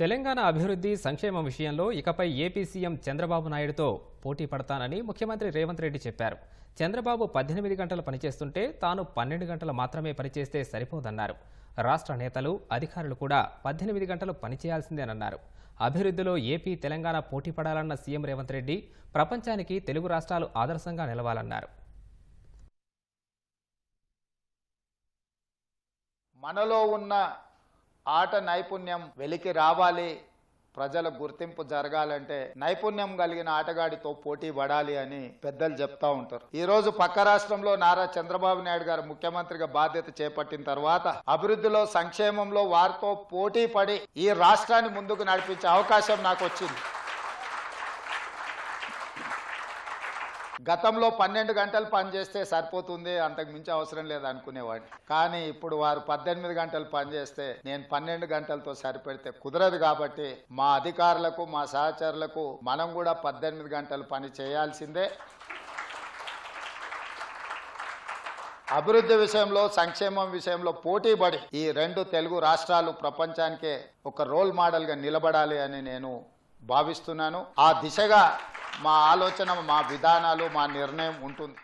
తెలంగాణ అభివృద్ధి సంక్షేమం విషయంలో ఇకపై ఏపీ సీఎం చంద్రబాబు నాయుడుతో పోటీ పడతానని ముఖ్యమంత్రి రేవంత్ రెడ్డి చెప్పారు. చంద్రబాబు పద్దెనిమిది గంటలు పనిచేస్తుంటే తాను పన్నెండు గంటలు మాత్రమే పనిచేస్తే సరిపోదన్నారు. రాష్ట్ర నేతలు అధికారులు కూడా పద్దెనిమిది గంటలు పనిచేయాల్సిందేనన్నారు అభివృద్ధిలో ఏపీ తెలంగాణ పోటీ పడాలన్న సీఎం రేవంత్ రెడ్డి ప్రపంచానికి తెలుగు రాష్ట్రాలు ఆదర్శంగా నిలవాలన్నారు. మనలో ఉన్న ఆట నైపుణ్యం వెలికి రావాలి. ప్రజల గుర్తింపు జరగాలంటే నైపుణ్యం కలిగిన ఆటగాడితో పోటీ పడాలి అని పెద్దలు చెప్తా ఉంటారు. ఈ రోజు పక్క రాష్ట్రంలో నారా చంద్రబాబు నాయుడు గారు ముఖ్యమంత్రిగా బాధ్యత చేపట్టిన తర్వాత అభివృద్ధిలో సంక్షేమంలో వారితో పోటీ పడి ఈ రాష్ట్రాన్ని ముందుకు నడిపించే అవకాశం నాకు వచ్చింది. గతంలో పన్నెండు గంటలు పనిచేస్తే సరిపోతుంది అంతకు మించి అవసరం లేదు అనుకునేవాడిని. కానీ ఇప్పుడు వారు పద్దెనిమిది గంటలు పనిచేస్తే నేను పన్నెండు గంటలతో సరిపెడితే కుదరదు కాబట్టి మా అధికారులకు మా సహచరులకు మనం కూడా పద్దెనిమిది గంటలు పని చేయాల్సిందే. అభివృద్ధి విషయంలో సంక్షేమం విషయంలో పోటీపడి ఈ రెండు తెలుగు రాష్ట్రాలు ప్రపంచానికే ఒక రోల్ మోడల్గా నిలబడాలి అని నేను భావిస్తున్నాను. ఆ దిశగా మా ఆలోచన మా విధానాలు మా నిర్ణయం ఉంటుంది.